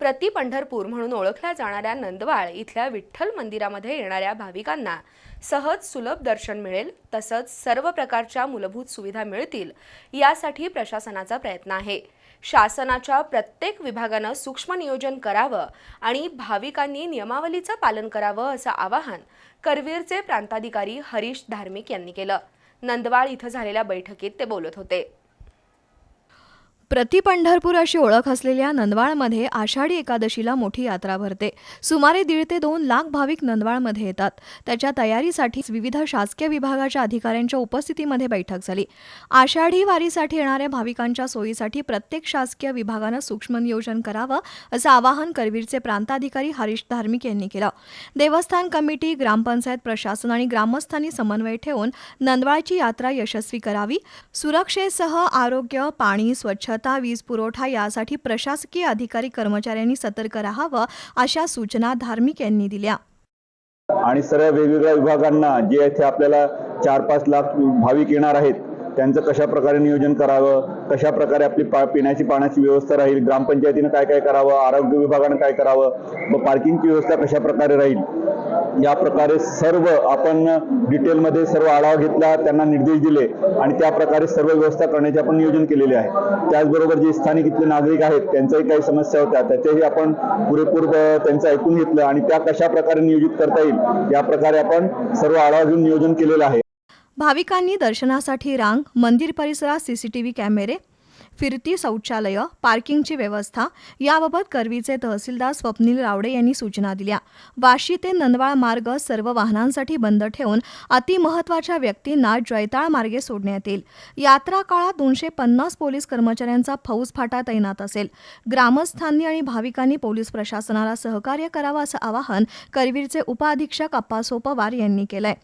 प्रति पंढरपूर म्हणून ओळखल्या जाणाऱ्या नंदवाळ इथल्या विठ्ठल मंदिरामध्ये येणाऱ्या भाविकांना सहज सुलभ दर्शन मिळेल तसंच सर्व प्रकारच्या मूलभूत सुविधा मिळतील यासाठी प्रशासनाचा प्रयत्न आहे. शासनाच्या प्रत्येक विभागानं सूक्ष्म नियोजन करावं आणि भाविकांनी नियमावलीचं पालन करावं असं आवाहन करवीरचे प्रांताधिकारी हरीश धार्मिक यांनी केलं. नंदवाळ इथं झालेल्या बैठकीत ते बोलत होते. प्रति पंढरपूर अशी ओळख असलेल्या नंदवाळमध्ये आषाढी एकादशीला मोठी यात्रा भरते. सुमारे दीड ते दोन लाख भाविक नंदवाळमध्ये येतात. त्याच्या तयारीसाठी विविध शासकीय विभागाच्या अधिकाऱ्यांच्या उपस्थितीमध्ये बैठक झाली. आषाढी वारीसाठी येणाऱ्या भाविकांच्या सोयीसाठी प्रत्येक शासकीय विभागानं सूक्ष्म नियोजन करावं असं आवाहन करवीरचे प्रांताधिकारी हरीश धार्मिक यांनी केलं. देवस्थान कमिटी ग्रामपंचायत प्रशासन आणि ग्रामस्थांनी समन्वय ठेवून नंदवाळची यात्रा यशस्वी करावी. सुरक्षेसह आरोग्य पाणी स्वच्छता वीज पुरवठा यासाठी प्रशासकीय अधिकारी कर्मचाऱ्यांनी सतर्क राहावं अशा सूचना धार्मिक यांनी दिल्या. आणि सर्व वेगवेगळ्या विभागांना जे येथे आपल्याला चार पाच लाख भाविक येणार आहेत त्यांचं कशा प्रकारे नियोजन करावं कशा प्रकारे आपली पा पिण्याची पाण्याची व्यवस्था राहील ग्रामपंचायतीनं काय काय करावं आरोग्य विभागानं काय करावं व पार्किंगची व्यवस्था कशा प्रकारे राहील या प्रकारे सर्व आपण डिटेलमध्ये सर्व आढावा घेतला त्यांना निर्देश दिले आणि त्या प्रकारे सर्व व्यवस्था करण्याचे आपण नियोजन केलेले आहे. त्याचबरोबर जे स्थानिक इथले नागरिक आहेत त्यांच्याही काही समस्या होत्या त्याच्याही आपण पुरेपूर त्यांचं ऐकून घेतलं आणि त्या कशा प्रकारे नियोजित करता येईल या प्रकारे आपण सर्व आढावा घेऊन नियोजन केलेलं आहे. भाविकांनी दर्शनासाठी रांग मंदिर परिसरात सीसीटीव्ही कॅमेरे फिरती शौचालयं पार्किंगची व्यवस्था याबाबत करवीचे तहसीलदार स्वप्नील रावडे यांनी सूचना दिल्या. वाशी ते नंदवाळ मार्ग सर्व वाहनांसाठी बंद ठेवून अतिमहत्वाच्या व्यक्तींना जैताळ मार्गे सोडण्यात येईल. यात्रा काळात दोनशे पन्नास पोलीस कर्मचाऱ्यांचा फौज फाटा तैनात असेल. ग्रामस्थांनी आणि भाविकांनी पोलीस प्रशासनाला सहकार्य करावं असं आवाहन करवीरचे उपअधीक्षक अप्पासो पवार यांनी केलंय.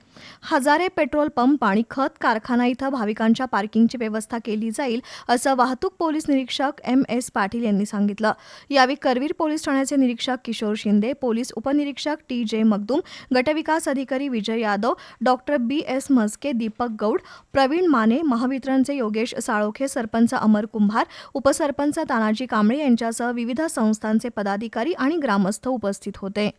हजारे पेट्रोल पंप आणि खत कारखाना इथं भाविकांच्या पार्किंगची व्यवस्था केली जाईल असं वाहतूक पोलीस निरीक्षक एम एस पाटील यांनी सांगितलं. यावेळी करवीर पोलीस ठाण्याचे निरीक्षक किशोर शिंदे पोलीस उपनिरीक्षक टी जे मगदूम गटविकास अधिकारी Vijay Yadav doctor B S Mhaske Deepak Gaud Pravin Mane महावितरणचे योगेश साळोखे सरपंच अमर कुंभार उपसरपंच तानाजी कांबळे यांच्यासह विविध संस्थांचे पदाधिकारी आणि ग्रामस्थ उपस्थित होते.